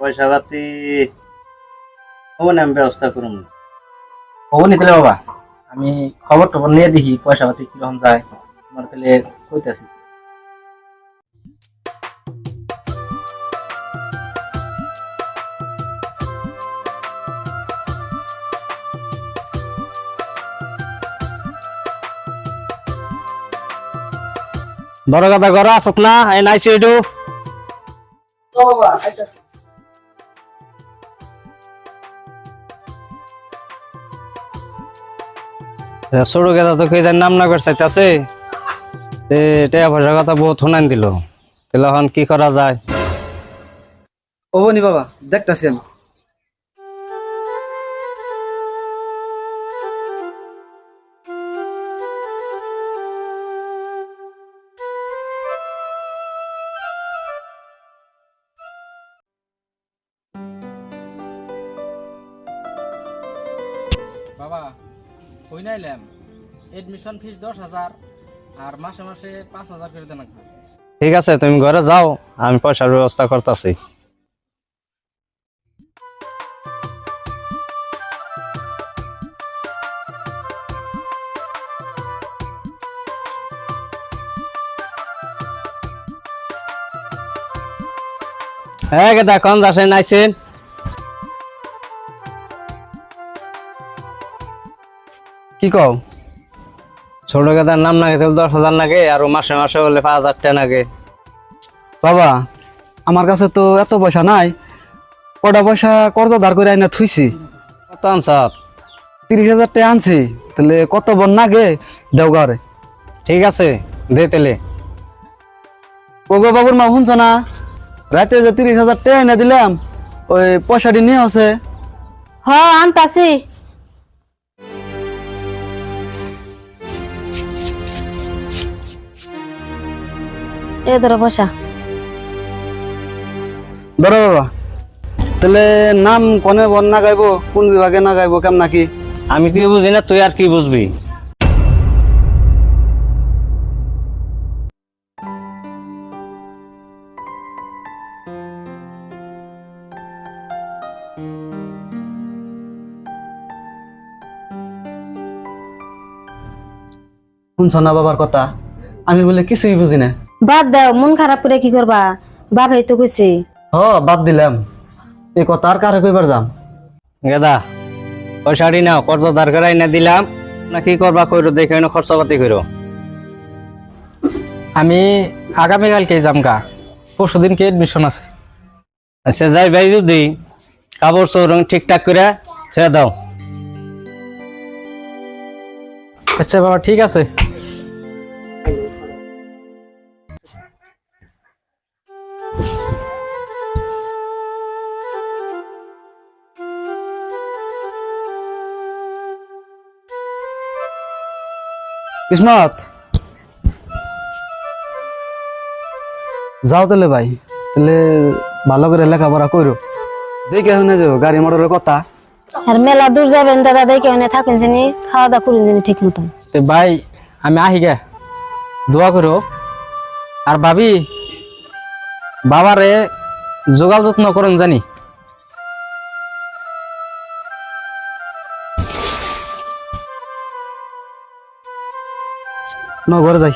পয়সা পাতি ও আমি ব্যবস্থা করুন। বাবা আমি খবর টবর নিয়ে দেখি পয়সা পাতি কীরকম যায়। তোমার তাহলে কইতাছি। বড় কথা ঘর আসক না এই নাইছি ছোট গেদা তো কে জানি নাম না করে চাইতেছে টেয়া পয়সা কথা বহুত শুনাই দিল। তাহলে এখন কি করা যায়? ও নি বাবা দেখতাছি আমি। বাবা কই নাইলাম এডমিশন ফিস দশ হাজার, আর মাসে মাসে পাঁচ হাজার করে দেন ঠিক আছে, তুমি ঘরে যাও, আমি পয়সার ব্যবস্থা করতেছি। হ্যাঁ গেদা, কোন দাসে নাইছেন কি কও? ছোট গেদার নাম নাগে তাহলে দশ হাজার নাগে আর মাসে মাসে হলে পাঁচ হাজার টাকা নাগে বাবা আমার কাছে তো এত পয়সা নাই। কটা পয়সা কর্জ ধার করে আইনা থুইছি। কত আনসার তিরিশ হাজার টাকা আনছি। তাহলে কত বন নাগে? দেওগাঁরে ঠিক আছে দে তেলে ওগো বাবুর মা শুনছ না? রাতে যে তিরিশ হাজার টাকা এনে দিলাম ওই পয়সাটি নিয়ে আছে হ আনতাছি। এ ধরো পয়সা ধরো বাবা। তাহলে নাম কোনে বন না গাইবো কোন বিভাগে না গাইবো কেমন নাকি? আমি কি বুঝি না তুই আর কি বুঝবি? শুনছ না বাবার কথা? আমি বলে কিছুই বুঝি না। বাদ দাও মন খারাপ করে কি করবা? বাবাই তো কইছে। হ বাদ দিলাম। এই কথা আর কারে কইবার যাম? গেদা পয়সাটি নাও কত দরকার না দিলাম। না কি করবা কইরো দেখে না খরচাপাতি কইরো। আমি আগামীকালকে যাম গা। পরশু দিনকে এডমিশন আছে। আচ্ছা যাই ভাই যদি কাপড় চৌরং ঠিকঠাক করে ছেড়ে দাও। আচ্ছা বাবা ঠিক আছে। কিসমত? যাও তাহলে ভাই তাহলে ভালো করে লেখাপড়া করো। দেখে শুনে যাও গাড়ি মোটরের কথা। আর মেলা দূর যাবেন দাদা দেখে এনে থাকেন জানি খাওয়া দাওয়া করেন জানি ঠিক মতন। তো ভাই আমি আহি গে। দোয়া করো। আর ভাবি বাবারে যোগাল যত্ন করুন জানি। ন ঘরে যাই।